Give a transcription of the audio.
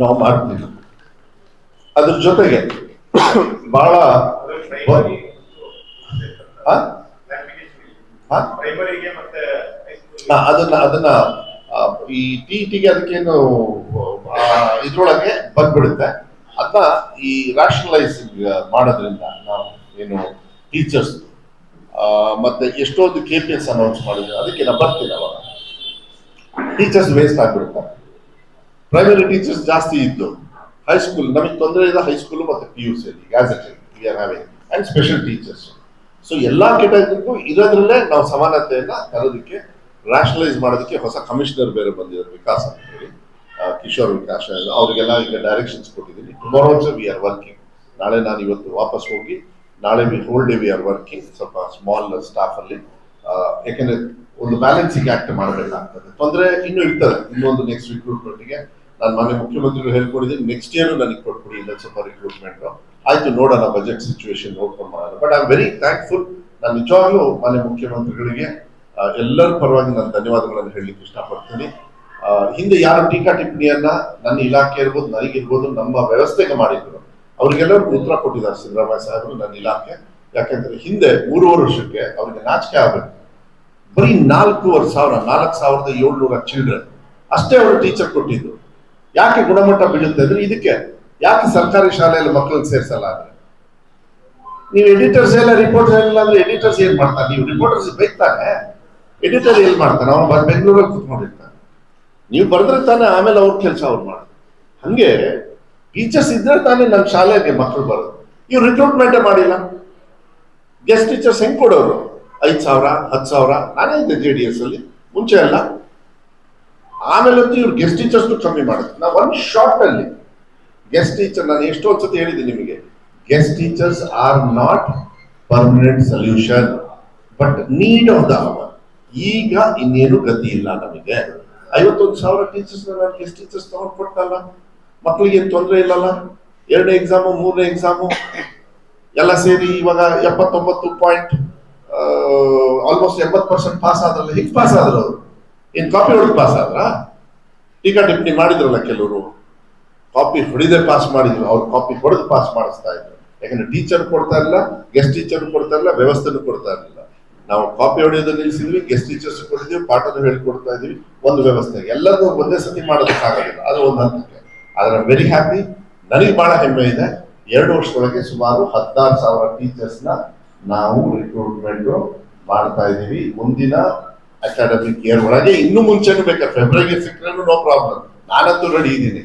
ನಾವು ಮಾಡ್ತೀವಿ. ಅದ್ರ ಜೊತೆಗೆ ಬಹಳ ಅದನ್ನ ಅದನ್ನ ಈ ಟಿ ಟಿಗೆ ಅದಕ್ಕೇನು ಇದ್ರೊಳಗೆ ಬಂದ್ಬಿಡುತ್ತೆ. ಅದನ್ನ ಈ ರಾಷನಲೈಸಿಂಗ್ ಮಾಡೋದ್ರಿಂದ ನಾವು ಏನು ಟೀಚರ್ಸ್ ಮತ್ತೆ ಎಷ್ಟೊಂದು ಕೆ ಪಿ ಎಸ್ ಅನೌನ್ಸ್ ಮಾಡಿದ್ರೆ ಅದಕ್ಕೆ ನಾವು ಬರ್ತೀನಿ ಅವಾಗ. ಟೀಚರ್ಸ್ ವೇಸ್ಟ್ ಆಗ್ಬಿಡುತ್ತೆ. ಪ್ರೈಮರಿ ಟೀಚರ್ಸ್ ಜಾಸ್ತಿ ಇದ್ದು ಹೈಸ್ಕೂಲ್ ನಮಗೆ ತೊಂದರೆ ಇದೆ ಹೈಸ್ಕೂಲ್ ಮತ್ತೆ P U C and special teachers so ಎಲ್ಲಾ ಕೆಟಗರಿಗೂ ಇರೋದ್ರಲ್ಲೇ ನಾವು ಸಮಾನತೆಯನ್ನ ತರೋದಕ್ಕೆ ರ್ಯಾಷನಲೈಸ್ ಮಾಡೋದಕ್ಕೆ ಹೊಸ ಕಮಿಷನರ್ ಬೇರೆ ಬಂದಿದ್ದಾರೆ ವಿಕಾಸ್ ಅಂತ ಹೇಳಿ. ಕಿಶೋರ್ ವಿಕಾಸ್ ಅವರಿಗೆಲ್ಲ ಈಗ ಡೈರೆಕ್ಷನ್ಸ್ ಕೊಟ್ಟಿದ್ದೀನಿ. ಟುಮಾರೋ ವಿ ಆರ್ ವರ್ಕಿಂಗ್ ನಾಳೆ ನಾನು ಇವತ್ತು ವಾಪಸ್ ಹೋಗಿ ನಾಳೆ we whole day we are working ಸ್ವಲ್ಪ ಸ್ಮಾಲ್ ಸ್ಟಾಫ್ ಅಲ್ಲಿ. ಆ, ಯಾಕೆಂದ್ರೆ ಒಂದು ಬ್ಯಾಲೆನ್ಸಿಂಗ್ ಆಕ್ಟ್ ಮಾಡಬೇಕಾಗ್ತದೆ. ತೊಂದರೆ ಇನ್ನೂ ಇರ್ತದೆ. ಇನ್ನೊಂದು ನೆಕ್ಸ್ಟ್ ರಿಕ್ರೂಟ್ಮೆಂಟ್ಗೆ ನಾನು ಮನೆ ಮುಖ್ಯಮಂತ್ರಿಗಳು ಹೇಳ್ಕೊಡಿದ್ದೀನಿ ನೆಕ್ಸ್ಟ್ ಇಯರ್ ನನಗೆ ಕೊಟ್ಬಿಡಿ ಇಲ್ಲ ಸ್ವಲ್ಪ ರಿಕ್ರೂಟ್ಮೆಂಟ್ ಆಯ್ತು, ನೋಡೋಣ ಬಜೆಟ್ ಸಿಚುವೇಶನ್ ನೋಡ್ಕೊಂಡು ಮಾಡೋಣ. But I am very thankful ನಾನು ನಿಜವಾಗ್ಲೂ ಮನೆ ಮುಖ್ಯಮಂತ್ರಿಗಳಿಗೆ ಎಲ್ಲರ ಪರವಾಗಿ ನಾನು ಧನ್ಯವಾದಗಳನ್ನು ಹೇಳಲಿಕ್ಕೆ ಇಷ್ಟಪಡ್ತೀನಿ. ಹಿಂದೆ ಯಾರು ಟೀಕಾ ಟಿಪ್ಪಣಿಯನ್ನ ನನ್ನ ಇಲಾಖೆ ಇರ್ಬೋದು ನನಗಿರ್ಬೋದು ನಮ್ಮ ವ್ಯವಸ್ಥೆಗೆ ಮಾಡಿದ್ರು. ಅವ್ರಿಗೆಲ್ಲರಿಗೂ ಉತ್ತರ ಕೊಟ್ಟಿದ್ದಾರೆ ಸಿದ್ದರಾಮಯ್ಯ ಸಾಹೇಬರು ನನ್ನ ಇಲಾಖೆ. ಯಾಕೆಂದ್ರೆ ಹಿಂದೆ ಮೂರುವರೆ ವರ್ಷಕ್ಕೆ ಅವ್ರಿಗೆ ನಾಚಿಕೆ ಆಗಬೇಕು. ಬರೀ ನಾಲ್ಕೂವರೆ ಸಾವಿರ, ನಾಲ್ಕು ಸಾವಿರದ ಏಳ್ನೂರ ಚಿಲ್ಡ್ರನ್. ಅಷ್ಟೇ ಅವರು ಟೀಚರ್ ಕೊಟ್ಟಿದ್ದು. ಯಾಕೆ ಗುಣಮಟ್ಟ ಬೀಳುತ್ತೆ ಅಂದ್ರೆ ಇದಕ್ಕೆ, ಯಾಕೆ ಸರ್ಕಾರಿ ಶಾಲೆಯಲ್ಲಿ ಮಕ್ಕಳನ್ನ ಸೇರಿಸಲ್ಲ ಅಂದ್ರೆ? ನೀವು ಎಡಿಟರ್ಸ್ ಎಲ್ಲ ರಿಪೋರ್ಟರ್ ಎಲ್ಲ ಅಂದ್ರೆ ಎಡಿಟರ್ಸ್ ಏನ್ ಮಾಡ್ತಾರೆ. ನೀವು ರಿಪೋರ್ಟರ್ಸ್ ಬೈತಾನೆ ಎಡಿಟರ್ ಏನ್ ಮಾಡ್ತಾನೆ. ಅವನು ಬೆಂಗಳೂರಲ್ಲಿ ಕುತ್ಕೊಂಡಿರ್ತಾನೆ. ನೀವು ಬರೆದ್ರೆ ತಾನೆ ಆಮೇಲೆ ಅವ್ರ ಕೆಲಸ ಅವ್ರು ಮಾಡೋದು ಹಂಗೆ ಟೀಚರ್ಸ್ ಇದ್ರೆ ತಾನೇ ನಮ್ಮ ಶಾಲೆಗೆ ಮಕ್ಕಳು ಬರೋದು. ಇವ್ರು ರಿಕ್ರೂಟ್ಮೆಂಟ್ ಮಾಡಿಲ್ಲ. ಗೆಸ್ಟ್ ಟೀಚರ್ಸ್ ಹೆಂಗ್ ಕೊಡೋರು? ಐದ್ ಸಾವಿರ, ಹತ್ತು ಸಾವಿರ? ನಾನೇ ಇದ್ದೆ ಜೆ ಡಿ ಎಸ್ ಅಲ್ಲಿ. ಮುಂಚೆ ಎಲ್ಲ ಆಮೇಲೆ ಅಂತೂ ಇವ್ರು ಗೆಸ್ಟ್ ಟೀಚರ್ಸ್ ಕಮ್ಮಿ ಮಾಡುದು ನಾವು ಒಂದು ಶಾರ್ಟ್ ಅಲ್ಲಿ ಗೆಸ್ಟ್ ಟೀಚರ್ ನಾನು ಎಷ್ಟೊಂದು ಸತಿ ಹೇಳಿದ್ದೀನಿ ನಿಮಗೆ guest teachers are not permanent solution but need of the hour ಈಗ ಇನ್ನೇನು ಗತಿ ಇಲ್ಲ ನಮಗೆ. ಐವತ್ತೊಂದು ಸಾವಿರ ಟೀಚರ್ಸ್ ನಾನು ಗೆಸ್ಟ್ ಟೀಚರ್ಸ್ ತಗೊಂಡು ಕೊಟ್ಟಲ್ಲ ಮಕ್ಕಳಿಗೆ ತೊಂದರೆ ಇಲ್ಲಲ್ಲ? ಎರಡನೇ ಎಕ್ಸಾಮು ಮೂರನೇ ಎಕ್ಸಾಮು ಎಲ್ಲ ಸೇರಿ ಇವಾಗ ಎಪ್ಪತ್ತೊಂಬತ್ತು ಪಾಯಿಂಟ್ ಆಲ್ಮೋಸ್ಟ್ ಎಂಬತ್ತು ಪರ್ಸೆಂಟ್ ಪಾಸ್ ಆದ್ರಲ್ಲ, ಹಿಂಗ್ ಪಾಸ್ ಆದ್ರು ಅವರು. ಏನ್ ಕಾಪಿ ಹೊಡೆದು ಪಾಸ್ ಆದ್ರ? ಟೀಕಾ ಟಿಪ್ಪಣಿ ಮಾಡಿದ್ರಲ್ಲ ಕೆಲವರು ಕಾಪಿ ಹೊಡಿದೆ ಪಾಸ್ ಮಾಡಿದ್ರು, ಅವ್ರು ಕಾಪಿ ಹೊಡೆದು ಪಾಸ್ ಮಾಡಿಸ್ತಾ ಇದ್ರು. ಯಾಕಂದ್ರೆ ಟೀಚರ್ ಕೊಡ್ತಾ ಇಲ್ಲ ಗೆಸ್ಟ್ ಟೀಚರ್ ಕೊಡ್ತಾ ಇಲ್ಲ, ವ್ಯವಸ್ಥೆನೂ ಕೊಡ್ತಾ ಇರಲಿಲ್ಲ. ನಾವು ಕಾಪಿ ಹೊಡೆಯೋದು ನಿಲ್ಲಿಸಿದ್ವಿ ಗೆಸ್ಟ್ ಟೀಚರ್ಸ್ ಕೊಟ್ಟಿದ್ವಿ ಪಾಠನೂ ಹೇಳ್ಕೊಡ್ತಾ ಇದೀವಿ ಒಂದು ವ್ಯವಸ್ಥೆ. ಎಲ್ಲರಿಗೂ ಒಂದೇ ಸತಿ ಮಾಡೋದಕ್ಕಾಗೋದಿಲ್ಲ ಅದು ಒಂದು ಹಂತಕ್ಕೆ. ಆದ್ರೆ ವೆರಿ ಹ್ಯಾಪಿ ನನಗೆ ಬಹಳ ಹೆಮ್ಮೆ ಇದೆ. ಎರಡು ವರ್ಷದೊಳಗೆ ಸುಮಾರು ಹದಿನಾರು ಸಾವಿರ ಟೀಚರ್ಸ್ನ ನಾವು ರಿಕ್ರೂಟ್ಮೆಂಟ್ ಮಾಡ್ತಾ ಇದೀವಿ ಮುಂದಿನ ಅಕಾಡೆಮಿಕ್ ಇಯರ್ ಒಳಗೆ ಇನ್ನು ಮುಂಚೆನೂ ಬೇಕಾ? ಫೆಬ್ರವರಿಗೆ ಸಿಕ್ಕರೂ ನೋ ಪ್ರಾಬ್ಲಮ್ ನಾನಂತೂ ರೆಡಿ ಇದ್ದೀನಿ.